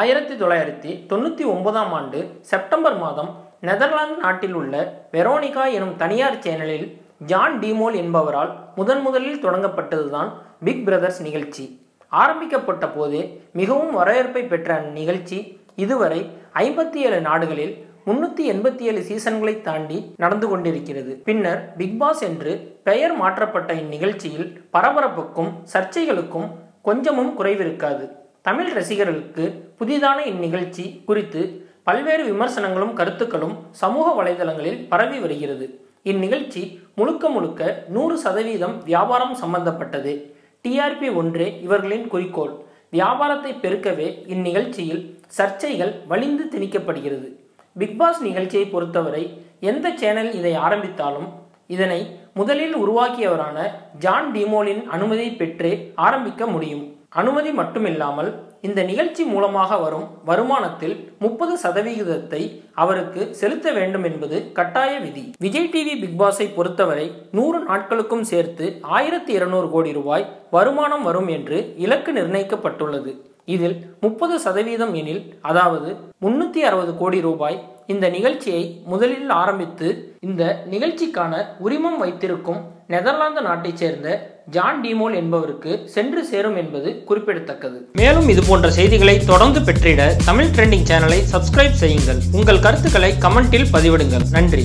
ஆயிரத்தி தொள்ளாயிரத்தி தொண்ணூற்றி ஒன்பதாம் ஆண்டு செப்டம்பர் மாதம் நெதர்லாந்து நாட்டில் உள்ள வெரோனிகா எனும் தனியார் சேனலில் ஜான் டிமோல் என்பவரால் முதன் முதலில் தொடங்கப்பட்டதுதான் பிக் பிரதர்ஸ் நிகழ்ச்சி. ஆரம்பிக்கப்பட்ட போது மிகவும் வரவேற்பை பெற்ற அந்நிகழ்ச்சி இதுவரை ஐம்பத்தி ஏழு நாடுகளில் முன்னூற்றி எண்பத்தி ஏழு சீசன்களை தாண்டி நடந்து கொண்டிருக்கிறது. பின்னர் பிக் பாஸ் என்று பெயர் மாற்றப்பட்ட இந்நிகழ்ச்சியில் பரபரப்புக்கும் சர்ச்சைகளுக்கும் கொஞ்சமும் குறைவிருக்காது. தமிழ் ரசிகர்களுக்கு புதிதான இந்நிகழ்ச்சி குறித்து பல்வேறு விமர்சனங்களும் கருத்துக்களும் சமூக வலைதளங்களில் பரவி வருகிறது. இந்நிகழ்ச்சி முழுக்க முழுக்க நூறு சதவீதம் வியாபாரம் சம்பந்தப்பட்டது. டிஆர்பி ஒன்றே இவர்களின் குறிக்கோள். வியாபாரத்தை பெருக்கவே இந்நிகழ்ச்சியில் சர்ச்சைகள் வலிந்து திணிக்கப்படுகிறது. பிக்பாஸ் நிகழ்ச்சியை பொறுத்தவரை எந்த சேனல் இதை ஆரம்பித்தாலும் இதனை முதலில் உருவாக்கியவரான ஜான் டிமோலின் அனுமதி பெற்றே ஆரம்பிக்க முடியும். அனுமதி மட்டுமில்லாமல் இந்த நிகழ்ச்சி மூலமாக வரும் வருமானத்தில் முப்பது சதவிகிதத்தை அவருக்கு செலுத்த வேண்டும் என்பது கட்டாய விதி. விஜய் டிவி பிக்பாஸை பொறுத்தவரை நூறு நாட்களுக்கும் சேர்த்து ஆயிரத்தி இருநூறு கோடி ரூபாய் வருமானம் வரும் என்று இலக்கு நிர்ணயிக்கப்பட்டுள்ளது. இதில் முப்பது சதவீதம் எனில் அதாவது முன்னூற்றி அறுபது கோடி ரூபாய் இந்த நிகழ்ச்சியை முதலில் ஆரம்பித்து இந்த நிகழ்ச்சிக்கான உரிமம் வைத்திருக்கும் நெதர்லாந்து நாட்டைச் சேர்ந்த ஜான் டிமோல் என்பவருக்கு சென்று சேரும் என்பது குறிப்பிடத்தக்கது. மேலும் இது போன்ற செய்திகளை தொடர்ந்து பெற்றிட தமிழ் ட்ரெண்டிங் சேனலை சப்ஸ்கிரைப் செய்யுங்கள். உங்கள் கருத்துக்களை கமெண்டில் பதிவிடுங்கள். நன்றி.